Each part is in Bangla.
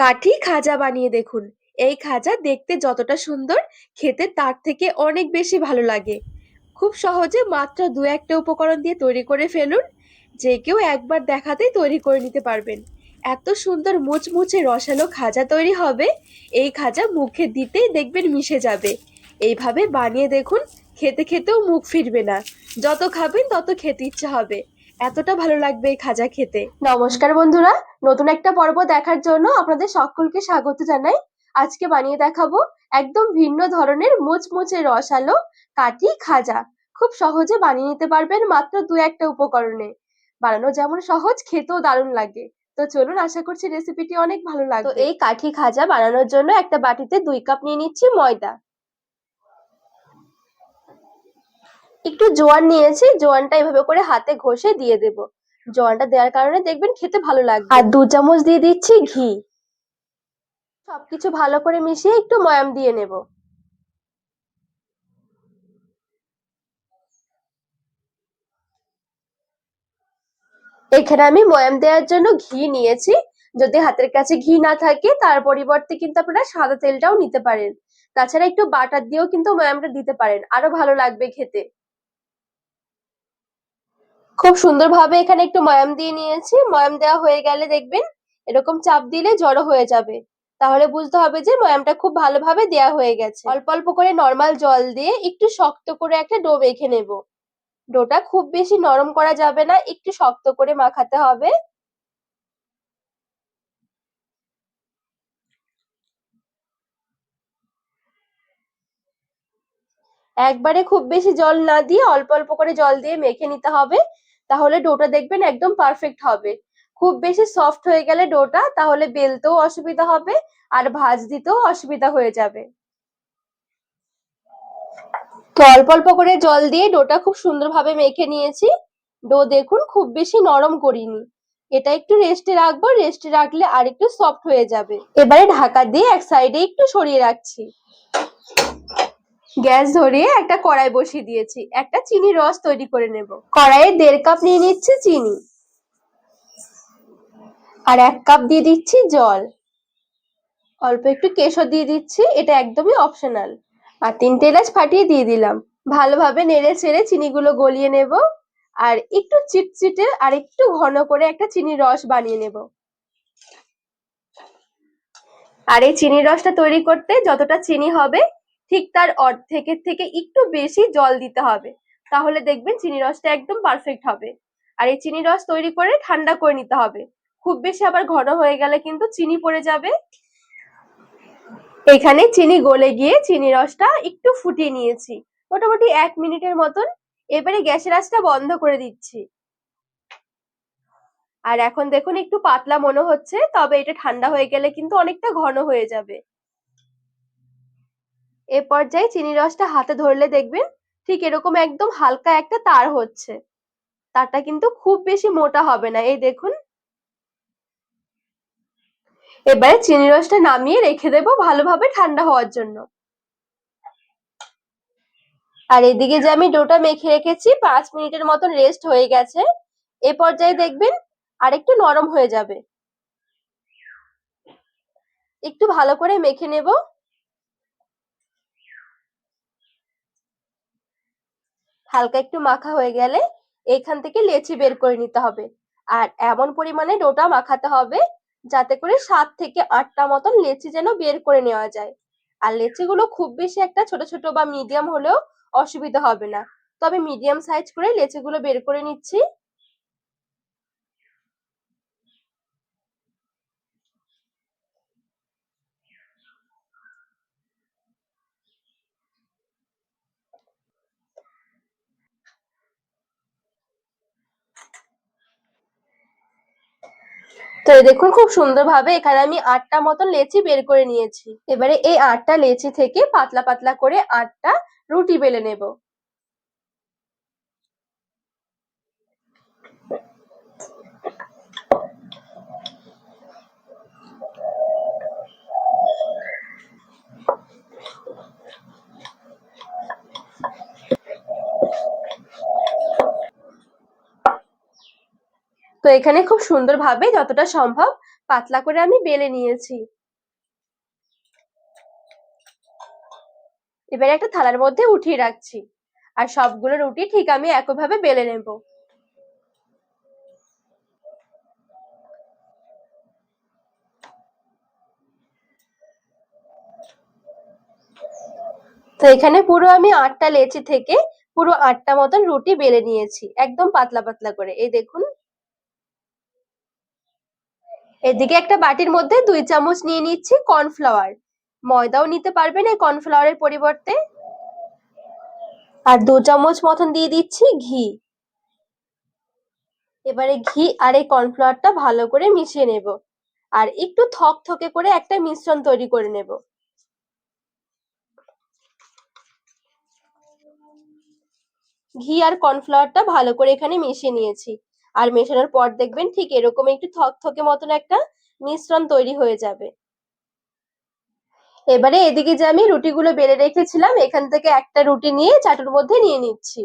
কাঠি খাজা বানিয়ে দেখুন। এই খাজা দেখতে যতটা সুন্দর, খেতে তার থেকে অনেক বেশি ভালো লাগে। খুব সহজে মাত্র দু একটা উপকরণ দিয়ে তৈরি করে ফেলুন। যে কেউ একবার দেখাতেই তৈরি করে নিতে পারবেন। এত সুন্দর মুচমুচে রসালো খাজা তৈরি হবে, এই খাজা মুখে দিতেই দেখবেন মিশে যাবে। এইভাবে বানিয়ে দেখুন, খেতে খেতেও মুখ ফিরবে না। যত খাবেন তত খেতে ইচ্ছা হবে। এতটা ভালো লাগবে এই খাজা খেতে। নমস্কার বন্ধুরা নতুন একটা পর্ব দেখার জন্য আপনাদের সকলকে স্বাগত জানাই। আজকে বানিয়ে দেখাবো একদম ভিন্ন ধরনের মুচমুচে রসালো কাঠি খাজা। খুব সহজে বানিয়ে নিতে পারবেন মাত্র দু একটা উপকরণে। বানানো যেমন সহজ খেতেও দারুণ লাগে। তো চলুন আশা করছি রেসিপিটি অনেক ভালো লাগবে। এই কাঠি খাজা বানানোর জন্য একটা বাটিতে দুই কাপ নিয়ে নিচ্ছি ময়দা। একটু জোয়ান নিয়েছি জোয়ানটা এভাবে করে হাতে ঘষে দিয়ে দেব। জোয়ানটা দেওয়ার কারণে দেখবেন খেতে ভালো লাগবে। আর দু চামচ দিয়ে দিচ্ছি ঘি। সবকিছু ভালো করে মিশিয়ে একটু ময়াম দিয়ে নেব। এখানে আমি ময়াম দেওয়ার জন্য ঘি নিয়েছি। যদি হাতের কাছে ঘি না থাকে তার পরিবর্তে কিন্তু আপনারা সাদা তেলটাও নিতে পারেন। তাছাড়া একটু বাটার দিয়েও কিন্তু ময়ামটা দিতে পারেন। আরও ভালো লাগবে খেতে। খুব সুন্দরভাবে এখানে একটু ময়াম দিয়ে নিয়েছি। ময়াম দেওয়া হয়ে গেলে দেখবেন এরকম চাপ দিলে জড়ো হয়ে যাবে। তাহলে বুঝতে হবে যে ময়ামটা খুব ভালোভাবে দেওয়া হয়ে গেছে। অল্প অল্প করে নর্মাল জল দিয়ে একটু শক্ত করে একটা ডো মেখে নেব। ডোটা খুব বেশি নরম করা যাবে না, একটু শক্ত করে মাখাতে হবে। একবারে খুব বেশি জল না দিয়ে অল্প অল্প করে জল দিয়ে মেখে নিতে হবে। তাহলে ডোটা দেখবেন একদম পারফেক্ট হবে। খুব বেশি সফট হয়ে গেলে ডোটা, তাহলে বেলতেও অসুবিধা হবে আর ভাজ দিতেও অসুবিধা হয়ে যাবে। তো অল্প অল্প করে জল দিয়ে ডোটা খুব সুন্দরভাবে মেখে নিয়েছি। ডো দেখুন খুব বেশি নরম করিনি। এটা একটু রেস্টে রাখব রেস্টে রাখলে আর একটু সফট হয়ে যাবে। এবারে ঢাকা দিয়ে এক সাইডে একটু সরিয়ে রাখছি। গ্যাস ধরিয়ে একটা কড়াই বসিয়ে দিয়েছি। একটা চিনি রস তৈরি করে নেব। কড়াইয়ে দেড় কাপ নিয়ে নিচ্ছি চিনি। আর এক কাপ দিয়ে দিচ্ছি জল। অল্প একটু কেশর দিয়ে দিচ্ছি, এটা একদমই অপশনাল আর তিনটে এলাচ ফাটিয়ে দিয়ে দিলাম। ভালোভাবে নেড়ে ছেড়ে চিনিগুলো গলিয়ে নেব। আর একটু চিটচিটে আর একটু ঘন করে একটা চিনির রস বানিয়ে নেব। আর এই চিনির রসটা তৈরি করতে যতটা চিনি হবে ঠিক তার অর্ধেকের থেকে একটু বেশি জল দিতে হবে। তাহলে দেখবেন চিনি রসটা একদম পারফেক্ট হবে। আর এই চিনি রস তৈরি করে ঠান্ডা করে নিতে হবে। খুব বেশি আবার ঘন হয়ে গেলে কিন্তু চিনি পড়ে যাবে। এখানে চিনি গলে গিয়ে চিনি রসটা একটু ফুটিয়ে নিয়েছি। মোটামুটি এক মিনিটের মতন। এবারে গ্যাসের আঁচটা বন্ধ করে দিচ্ছি। আর এখন দেখুন একটু পাতলা মনে হচ্ছে, তবে এটা ঠান্ডা হয়ে গেলে কিন্তু অনেকটা ঘন হয়ে যাবে। এ পর্যায়ে চিনি রসটা হাতে ধরলে দেখবেন ঠিক এরকম একদম হালকা একটা তার হচ্ছে। তারটা কিন্তু খুব বেশি মোটা হবে না, এই দেখুন। এবারে চিনি রসটা নামিয়ে রেখে দেব ভালোভাবে ঠান্ডা হওয়ার জন্য। আর এদিকে যে আমি ডোটা মেখে রেখেছি, পাঁচ মিনিটের মতন রেস্ট হয়ে গেছে। এ পর্যায়ে দেখবেন আরেকটু নরম হয়ে যাবে। একটু ভালো করে মেখে নেব। হালকা একটু মাখা হয়ে গেলে এখান থেকে লেচি বের করে নিতে হবে। আর এমন পরিমাণে ডোটা মাখাতে হবে যাতে করে সাত থেকে আটটা মতন লেচি যেন বের করে নেওয়া যায়। আর লেচিগুলো খুব বেশি একটা ছোট ছোট বা মিডিয়াম হলেও অসুবিধা হবে না। তবে মিডিয়াম সাইজ করে লেচিগুলো বের করে নিচ্ছি। তো এই দেখুন, খুব সুন্দরভাবে এখানে আমি আটটা মতন লেচি বের করে নিয়েছি। এবারে এই আটটা লেচি থেকে পাতলা পাতলা করে আটটা রুটি বেলে নেব। এখানে খুব সুন্দরভাবে যতটা সম্ভব পাতলা করে আমি বেলে নিয়েছি। এবার একটা থালার মধ্যে উঠিয়ে রাখছি। আর সবগুলো রুটি ঠিক আমি একইভাবে বেলে নেব। তো এখানে পুরো আমি আটটা লেচি থেকে পুরো আটটা মতন রুটি বেলে নিয়েছি, একদম পাতলা পাতলা করে। এই দেখুন এদিকে একটা বাটির মধ্যে দুই চামচ নিয়ে নিচ্ছি কর্নফ্লাওয়ার। ময়দাও নিতে পারবেন এই কর্নফ্লাওয়ারের পরিবর্তে। আর দু চামচ মতন দিয়ে দিচ্ছি ঘি। এবারে ঘি আর এই কর্নফ্লাওয়ারটা ভালো করে মিশিয়ে নেব। আর একটু থকথকে করে একটা মিশ্রণ তৈরি করে নেব। ঘি আর কর্নফ্লাওয়ারটা ভালো করে এখানে মিশিয়ে নিয়েছি। আর মেশানোর পর দেখবেন ঠিক এরকম একটু থকথকে মতন একটা মিশ্রণ তৈরি হয়ে যাবে। এবারে এদিকে যে আমি রুটিগুলো বেলে রেখেছিলাম, এখান থেকে একটা রুটি নিয়ে চাটুর মধ্যে নিয়ে নিচ্ছি।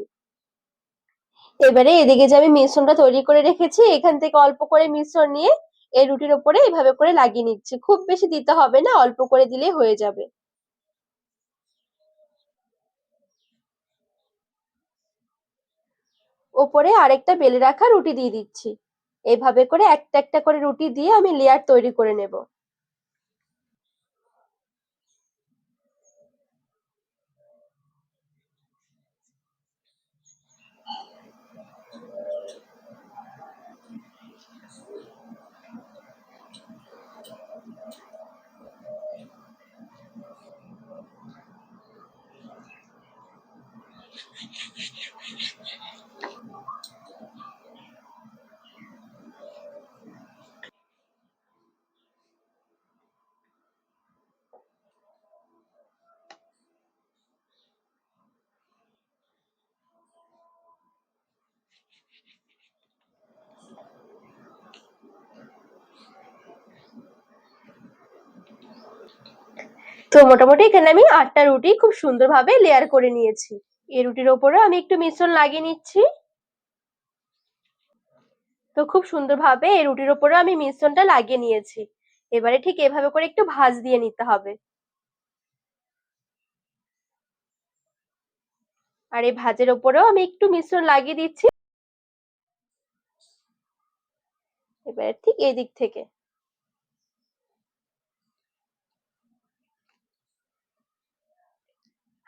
এবারে এদিকে যে আমি মিশ্রণটা তৈরি করে রেখেছি, এখান থেকে অল্প করে মিশ্রণ নিয়ে এই রুটির ওপরে এভাবে করে লাগিয়ে নিচ্ছি। খুব বেশি দিতে হবে না, অল্প করে দিলে হয়ে যাবে। ওপরে আরেকটা বেলে রাখা রুটি দিয়ে দিচ্ছি। এভাবে করে একটা একটা করে রুটি দিয়ে আমি লেয়ার তৈরি করে নেব। তো মোটামুটি এখানে আমি আটটা রুটি খুব সুন্দরভাবে লেয়ার করে নিয়েছি। এই রুটির ওপরে আমি একটু মিশ্রণ লাগিয়ে নিচ্ছি। তো খুব সুন্দরভাবে এই রুটির ওপরে আমি মিশ্রণটা লাগিয়ে নিয়েছি। এবারে ঠিক এভাবে করে একটু ভাজ দিয়ে নিতে হবে। আর এই ভাজের ওপরেও আমি একটু মিশ্রণ লাগিয়ে দিচ্ছি। এবারে ঠিক এই দিক থেকে।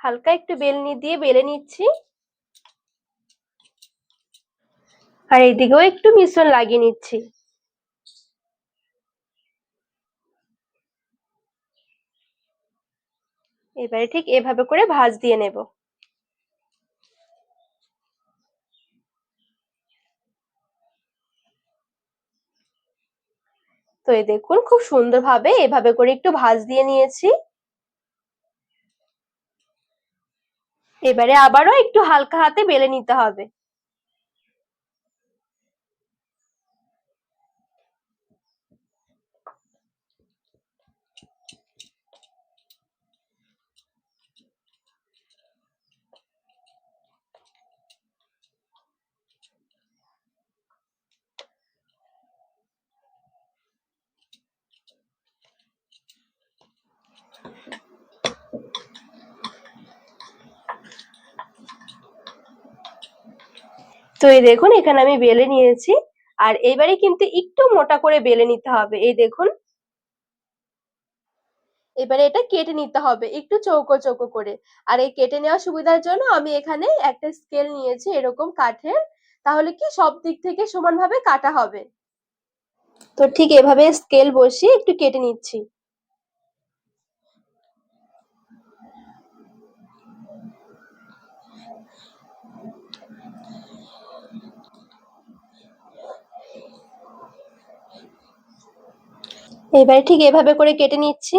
হালকা একটু বেলনি দিয়ে বেলে নিচ্ছি। আর এইদিকেও একটু মিশ্রণ লাগিয়ে নিচ্ছি। এবারে ঠিক এভাবে করে ভাজ দিয়ে নেব। তো এই দেখুন, খুব সুন্দরভাবে এভাবে করে একটু ভাজ দিয়ে নিয়েছি। এবারে আবারও একটু হালকা হাতে বেলে নিতে হবে। তো এই দেখুন, এখানে আমি বেলে নিয়েছি। আর এইবারে কিন্তু একটু মোটা করে বেলে নিতে হবে। এই দেখুন। এবারে এটা কেটে নিতে হবে, একটু চৌকো চৌকো করে। আর এই কেটে নেওয়ার সুবিধার জন্য আমি এখানে একটা স্কেল নিয়েছি এরকম কাঠের, তাহলে কি সব দিক থেকে সমানভাবে কাটা হবে। তো ঠিক এভাবে স্কেল বসিয়ে একটু কেটে নিচ্ছি। এবারে ঠিক এভাবে করে কেটে নিচ্ছি।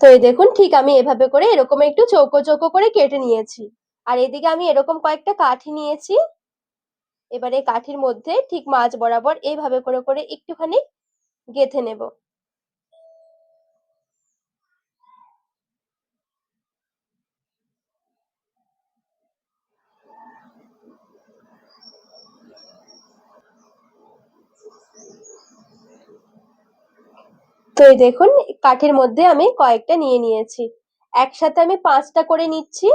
তো এই দেখুন, ঠিক আমি এভাবে করে এরকম একটু চৌকো চৌকো করে কেটে নিয়েছি। আর এদিকে আমি এরকম কয়েকটা কাঠি নিয়েছি। এবারে কাঠির মধ্যে ঠিক মাছ বরাবর এইভাবে করে করে একটুখানি গেথে নেব। তো এই দেখুন, কাঠের মধ্যে আমি কয়েকটা নিয়ে নিয়েছি। একসাথে আমি পাঁচটা করে নিচ্ছি।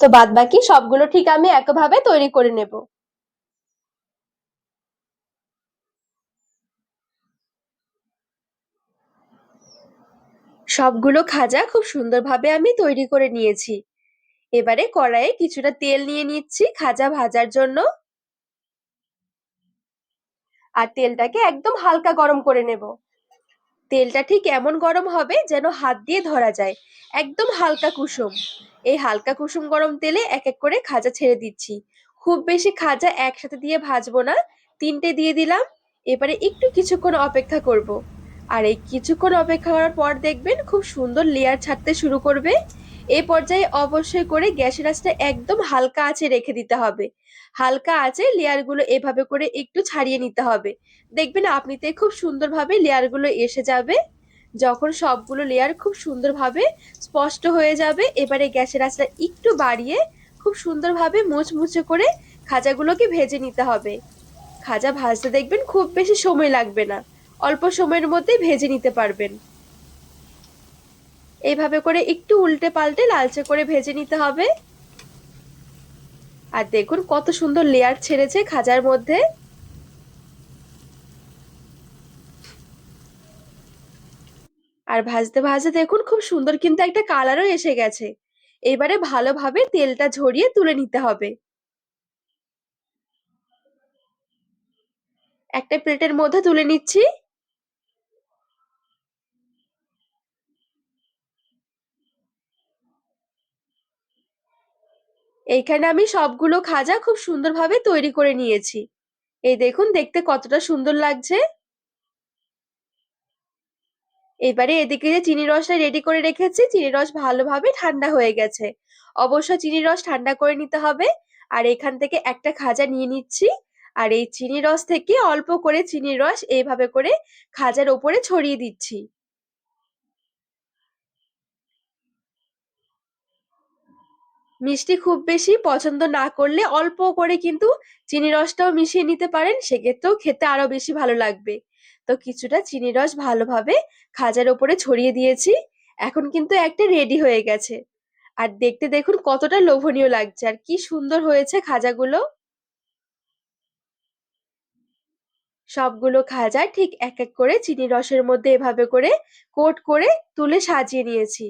তো বাদ বাকি সবগুলো ঠিক আমি একভাবে তৈরি করে নেব। সবগুলো খাজা খুব সুন্দরভাবে আমি তৈরি করে নিয়েছি। এবারে কড়াইয়ে কিছুটা তেল নিয়ে নিচ্ছি খাজা ভাজার জন্য। আর তেলটাকে একদম হালকা গরম করে নেব। তেলটা ঠিক এমন গরম হবে যেন হাত দিয়ে ধরা যায়। একদম হালকা কুসুম। এই হালকা কুসুম গরম তেলে এক এক করে খাজা ছেড়ে দিচ্ছি। খুব বেশি খাজা একসাথে দিয়ে ভাজবো না। তিনটে দিয়ে দিলাম। এবারে একটু কিছুক্ষণ অপেক্ষা করব। আর এই কিছুক্ষণ অপেক্ষা করার পর দেখবেন খুব সুন্দর লেয়ার ছাড়তে শুরু করবে। এ পর্যায়ে অবশ্যই করে গ্যাসের আঁচটা একদম হালকা আঁচে রেখে দিতে হবে। হালকা আঁচে লেয়ারগুলো এভাবে করে একটু ছাড়িয়ে নিতে হবে। দেখবেন আপনিতে খুব সুন্দরভাবে লেয়ারগুলো এসে যাবে। যখন সবগুলো লেয়ার খুব সুন্দরভাবে স্পষ্ট হয়ে যাবে, এবারে গ্যাসের আঁচটা একটু বাড়িয়ে খুব সুন্দরভাবে মুচমুচে করে খাজাগুলোকে ভেজে নিতে হবে। খাজা ভাজতে দেখবেন খুব বেশি সময় লাগবে না। অল্প সময়ের মধ্যেই ভেজে নিতে পারবেন। এইভাবে করে একটু উল্টে পাল্টে লালচে করে ভেজে নিতে হবে। আর দেখুন কত সুন্দর লেয়ার ছেড়েছে খাজার মধ্যে। আর ভাজতে ভাজতে দেখুন খুব সুন্দর কিন্তু একটা কালারও এসে গেছে। এবারে ভালোভাবে তেলটা ঝরিয়ে তুলে নিতে হবে। একটা প্লেটের মধ্যে তুলে নিচ্ছি। এইখানে আমি সবগুলো খাজা খুব সুন্দরভাবে তৈরি করে নিয়েছি। এই দেখুন, দেখতে কতটা সুন্দর লাগছে। এবারে এদিকে যে চিনি রসটা রেডি করে রেখেছি, চিনি রস ভালোভাবে ঠান্ডা হয়ে গেছে। অবশ্য চিনি রস ঠান্ডা করে নিতে হবে। আর এখান থেকে একটা খাজা নিয়ে নিচ্ছি। আর এই চিনি রস থেকে অল্প করে চিনির রস এইভাবে করে খাজার ওপরে ছড়িয়ে দিচ্ছি। মিষ্টি খুব বেশি পছন্দ না করলে অল্প করে কিন্তু চিনি রসটাও মিশিয়ে নিতে পারেন, সেক্ষেত্রেও খেতে আরও বেশি ভালো লাগবে। তো কিছুটা চিনি রস ভালোভাবে খাজার ওপরে ছড়িয়ে দিয়েছি, এখন কিন্তু একটা রেডি হয়ে গেছে। আর দেখতে দেখুন কতটা লোভনীয় লাগছে, আর কি সুন্দর হয়েছে খাজাগুলো। সবগুলো খাজা ঠিক এক এক করে চিনি রসের মধ্যে এভাবে করে কোট করে তুলে সাজিয়ে নিয়েছি।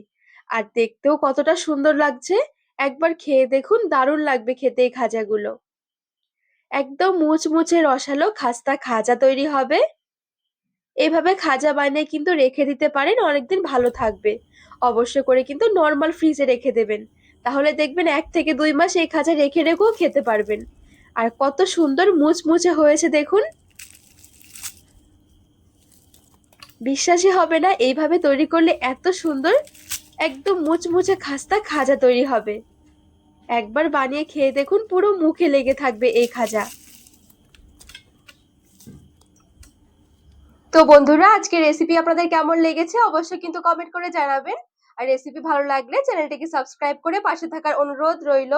আর দেখতেও কতটা সুন্দর লাগছে। একবার খেয়ে দেখুন, দারুণ লাগবে খেতে এই খাজাগুলো। একদম মুচমুচে রসালো খাস্তা খাজা তৈরি হবে। এভাবে খাজা বানিয়ে কিন্তু রেখে দিতে পারেন, অনেকদিন ভালো থাকবে। অবশ্য করে কিন্তু নর্মাল ফ্রিজে রেখে দেবেন। তাহলে দেখবেন এক থেকে দুই মাস এই খাজা রেখে রেখেও খেতে পারবেন। আর কত সুন্দর মুচমুচে হয়েছে দেখুন। বিশ্বাসই হবে না, এইভাবে তৈরি করলে এত সুন্দর একদম মুচমুচে খাস্তা খাজা তৈরি হবে। একবার বানিয়ে খেয়ে দেখুন পুরো মুখে লেগে থাকবে এই খাজা। তো বন্ধুরা আজকে রেসিপি আপনাদের কেমন লেগেছে অবশ্যই কিন্তু কমেন্ট করে জানাবেন। আর রেসিপি ভালো লাগলে চ্যানেলটিকে সাবস্ক্রাইব করে পাশে থাকার অনুরোধ রইল।